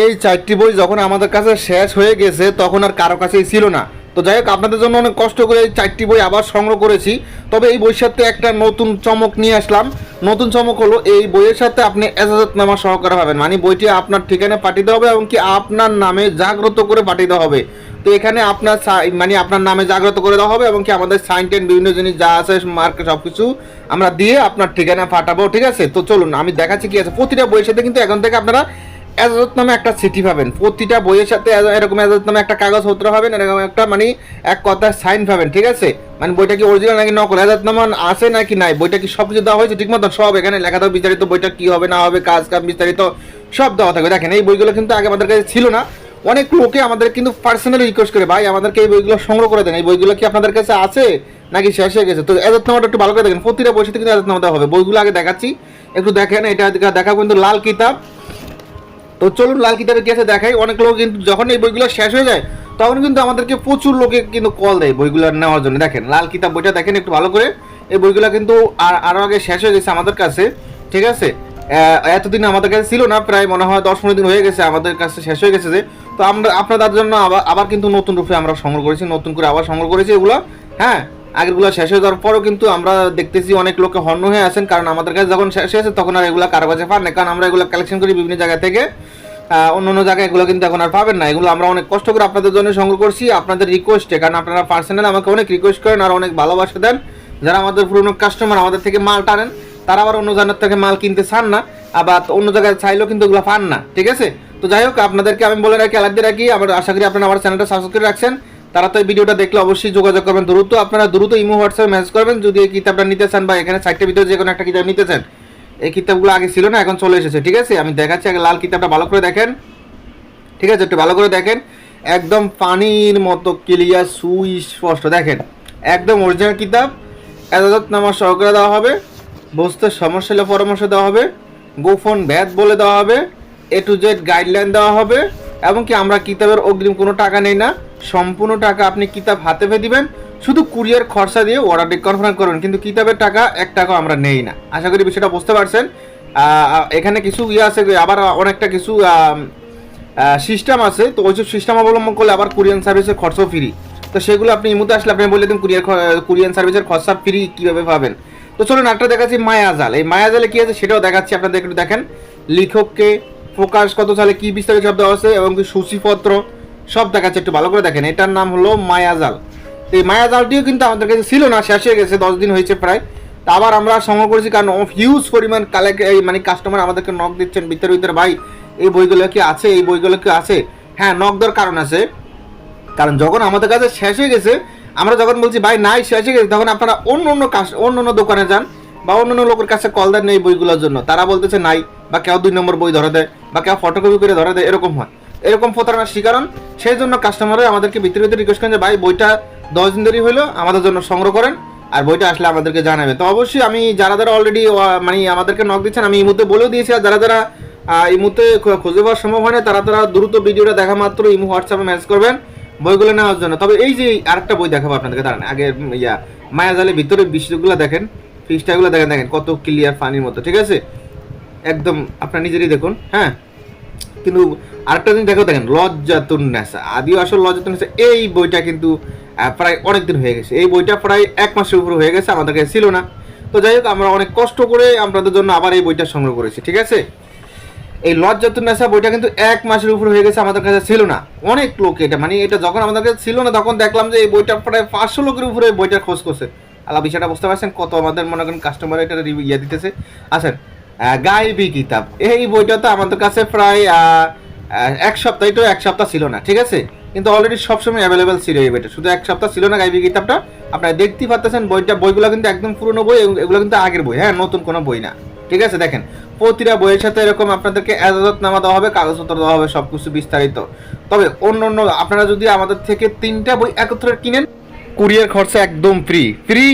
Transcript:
এই চারটি বই যখন আমাদের কাছে শেষ হয়ে গেছে, তখন আর কারও কাছেই ছিল না। তো যাই হোক, আপনাদের জন্য অনেক কষ্ট করে এই চারটি বই আবার সংগ্রহ করেছি। তবে এই বইয়ের সাথে একটা নতুন চমক নিয়ে আসলাম। নতুন চমক হলো, এই বইয়ের সাথে আপনি এজাজতনামা সহকারে পাবেন। মানে বইটি আপনার ঠিকানায় পাঠিয়ে দেওয়া হবে এবং কি আপনার নামে জাগ্রত করে পাঠিয়ে দেওয়া হবে। তো এখানে আপনার মানে আপনার নামে জাগ্রত করে দেওয়া হবে এবং কি আমাদের সাইন টেন, বিভিন্ন জিনিস যা আছে, মার্ক সব কিছু আমরা দিয়ে আপনার ঠিকানা পাঠাবো, ঠিক আছে? তো চলুন, আমি দেখাচ্ছি কি আছে। প্রতিটা বইয়ের সাথে কিন্তু এখন থেকে আপনারা এজাজত নামে একটা চিঠি পাবেন। প্রতিটা বইয়ের সাথে এরকম এজাজত নামে একটা কাগজপত্র পাবেন, এরকম একটা মানে এক কথায় সাইন পাবেন, ঠিক আছে? মানে বইটা কি অরিজিনাল নাকি নকল? এজাজত নামা আছে নাকি নাই? বইটা কি সব কিছু দেওয়া হয়েছে ঠিক মতো সব এখানে লেখা থাকবে, বিস্তারিত বইটা কি হবে, না হবে, কাজ কাজ বিস্তারিত সব দেওয়া থাকবে। দেখেন, এই বইগুলো কিন্তু আগে আমাদের কাছে ছিল না। অনেক লোকে আমাদের কিন্তু পার্সোনালি রিকোয়েস্ট করে, ভাই, আমাদেরকে এই বইগুলো সংগ্রহ করে দেন। এই বইগুলো কি আপনাদের কাছে আছে? নাকি শেষ হয়ে গেছে? তো এজাজত নামাটা একটু ভালো করে দেখেন। প্রতিটা বইয়ের সাথে কিন্তু এজাজত নামা দেওয়া হবে। বইগুলো আগে দেখাচ্ছি। একটু দেখেন, এটা দেখা কিন্তু লাল কিতাব। তো চলুন লাল কিতাবের কাছে দেখাই। অনেক লোক কিন্তু যখন এই বইগুলো শেষ হয়ে যায়, তখন কিন্তু আমাদেরকে প্রচুর লোকে কিন্তু কল দেয় বইগুলো নেওয়ার জন্য। দেখেন, লাল কিতাব বইটা দেখেন একটু ভালো করে। এই বইগুলো কিন্তু আর আরও আগে শেষ হয়ে গেছে আমাদের কাছে, ঠিক আছে? এতদিন আমাদের কাছে ছিল না, প্রায় মনে হয় দশ পনেরো দিন হয়ে গেছে আমাদের কাছে শেষ হয়ে গেছে যে। তো আমরা আপনাদের জন্য আবার আবার কিন্তু নতুন রূপে আমরা সংগ্রহ করেছি, নতুন করে আবার সংগ্রহ করেছি এগুলো। হ্যাঁ? আগেরগুলো শেষ হয়ে যাওয়ার পরও কিন্তু আমরা দেখতেছি অনেক লোকে হন্য হয়ে আছেন, কারণ আমাদের কাছে যখন শেষ হয়েছে, তখন আর এগুলো কারও কাছে পান না কারণ আমরা এগুলো কালেকশন করি বিভিন্ন জায়গা থেকে। অন্য অন্য জায়গায় এগুলো কিন্তু এখন আর পাবেন না। এগুলো আমরা অনেক কষ্ট করে আপনাদের জন্য সংগ্রহ করছি। আপনাদের রিকোয়েস্টে কারণ আপনারা পার্সোনাল আমাকে অনেক রিকোয়েস্ট করেন আর অনেক ভালোবাসা দেন। যারা আমাদের পুরনো কাস্টমার আমাদের থেকে মাল টানেন, তারা আবার অন্য জায়গার থেকে মাল কিনতে চান না, আবার অন্য জায়গায় চাইলেও কিন্তু এগুলো পান না। ঠিক আছে? তো যাই হোক, আপনাদেরকে আমি বলে রাখি, আলাদা রাখি। আমার আশা করি আপনারা আমার চ্যানেলটা সাবস্ক্রাইব করে রাখছেন। তারা তো এই ভিডিওটা দেখলে অবশ্যই যোগাযোগ করবেন। দ্রুত আপনারা দ্রুত ইমো, হোয়াটসঅ্যাপে মেসেজ করবেন। যদি এই কিতাবটা নিতে চান বা এখানে সাইটের ভিতরে যে কোনো একটা কিতাব নিতে চান, এই কিতাবগুলো আগে ছিল না, এখন চলে এসেছে, ঠিক আছে? আমি দেখাচ্ছি, আগে লাল কিতাবটা ভালো করে দেখেন। ঠিক আছে, একটু ভালো করে দেখেন। একদম পানির মতো ক্লিয়ার সুস্পষ্ট, দেখেন। একদম অরিজিনাল কিতাব। এজাজত নামা সহকারে দেওয়া হবে। বুঝতে সমস্যা হলে পরামর্শ দেওয়া হবে। গোপন ভ্যাদ বলে দেওয়া হবে। এ টু জেড গাইডলাইন দেওয়া হবে। এবং কি আমরা কিতাবের অগ্রিম কোনো টাকা নেই না। সম্পূর্ণ টাকা আপনি কিতাব হাতে পেয়ে দিবেন। শুধু কুরিয়ার খরচা দিয়ে অর্ডারটি কনফার্ম করবেন কিন্তু কিতাবের টাকা এক টাকাও আমরা নেই না। আশা করি বিষয়টা বুঝতে পারছেন। এখানে কিছু ইয়ে আছে আবার অনেকটা কিছু সিস্টেম আছে। তো ওইসব সিস্টেম অবলম্বন করলে আবার কুরিয়ান সার্ভিসের খরচাও ফ্রি তো সেগুলো আপনি ইমুতে আসলে আপনি বলে দিন কুরিয়ার কুরিয়ান সার্ভিসের খরচা ফ্রি কীভাবে পাবেন। তো চলুন একটা দেখাচ্ছি মায়াজাল। এই মায়াজালে কী আছে সেটাও দেখাচ্ছি, আপনাদের একটু দেখেন। লেখককে প্রকাশ কত সালে কী বিস্তারিত শব্দ আছে এবং কি সূচিপত্র সব দেখাচ্ছে, একটু ভালো করে দেখেন। এটার নাম হলো মায়াজাল। এই মায়াজালটিও কিন্তু আমাদের কাছে ছিল না, শেষ হয়ে গেছে, দশ দিন হয়েছে প্রায়। আবার আমরা সংগ্রহ করেছি, কারণ হিউজ পরিমাণ কালেক্ট এই মানে কাস্টমার আমাদেরকে নক দিচ্ছেন, ভিতরে ভিতরে, ভাই, এই বইগুলো কি আছে? এই বইগুলো কি আছে? হ্যাঁ নক দেওয়ার কারণ আছে। কারণ যখন আমাদের কাছে শেষ হয়ে গেছে, আমরা যখন বলছি, ভাই, নাই, শেষ হয়ে গেছে, তখন আপনারা অন্য অন্য অন্য অন্য দোকানে যান বা অন্য অন্য লোকের কাছে কল দেন এই বইগুলোর জন্য। তারা বলতেছে, নাই, বা কেউ দুই নম্বর বই ধরে দেয়, বা কেউ ফটোকপি করে ধরে দেয়, এরকম হয়। এরকম প্রতারণার শিকারণ সেই জন্য কাস্টমাররা আমাদেরকে ভিতরে ভিতরে রিকোয়েস্ট করেন যে, ভাই, বইটা দশ দিন দেরি হলো আমাদের জন্য সংগ্রহ করেন আর বইটা আসলে আমাদেরকে জানাবেন। তো অবশ্যই আমি, যারা যারা অলরেডি মানে আমাদেরকে নক দিচ্ছেন, আমি এই মুহূর্তে বলেও দিয়েছি, আর যারা যারা এই মুহূর্তে খুঁজে পাওয়া সম্ভব হয় না তারা তারা দ্রুত ভিডিওটা দেখা মাত্র ইমো হোয়াটসঅ্যাপে মেসেজ করবেন বইগুলো নেওয়ার জন্য। তবে এই যে আরেকটা বই দেখাবো আপনাদেরকে, দাঁড়ান, আগে ইয়া মায়াজালের ভিতরে বিষয়গুলো দেখেন ফিসটাগুলো দেখেন দেখেন, কত ক্লিয়ার ফানির মতো, ঠিক আছে? একদম আপনার নিজেরই দেখুন হ্যাঁ? কিন্তু আরেকটা জিনিস দেখো দেখেন, লজ্জাতুন নেশা। আদিও আসল লজ্জাতুন নেশা। এই বইটা কিন্তু প্রায় অনেক দিন হয়ে গেছে। এই বইটা প্রায় এক মাসের উপরে হয়ে গেছে, আমাদের কাছে ছিল না। তো যাই হোক, আমরা অনেক কষ্ট করে আপনাদের জন্য আবার এই বইটা সংগ্রহ করেছি, ঠিক আছে? এই লজ্জাতুন নেশা বইটা কিন্তু এক মাসের উপরে হয়ে গেছে, আমাদের কাছে ছিল না। অনেক লোক এটা মানে এটা যখন আমাদের কাছে ছিল না, তখন দেখলাম যে এই বইটা প্রায় পাঁচশো লোকের উপরে বইটার খোঁজ করছে। আল্লাহ বিষয়টা বুঝতে পারছেন কত আমাদের মনে করেন কাস্টমার এটা ইয়ে দিতেছে। আছেন গাইবি কিতাব। এই বইটা তো আমাদের কাছে প্রায় এক সপ্তাহ তো এক সপ্তাহ ছিল না, ঠিক আছে? কিন্তু অলরেডি সবসময় অ্যাভেলেবেল ছিল এই বইটা। শুধু এক সপ্তাহ ছিল না গাইবি কিতাবটা। আপনারা দেখতেই পাচ্ছেন বইটা, বইগুলো কিন্তু একদম পুরনো বই এগুলো কিন্তু আগের বই হ্যাঁ নতুন কোনো বই না। ঠিক আছে, দেখেন, প্রতিটা বইয়ের সাথে এরকম আপনাদেরকে এজাজত নামা দেওয়া হবে, কাগজপত্র দেওয়া হবে সব কিছু বিস্তারিত। তবে অন্য অন্য আপনারা যদি আমাদের থেকে তিনটা বই একত্রে কিনেন, কুরিয়ার খরচা একদম ফ্রি ফ্রি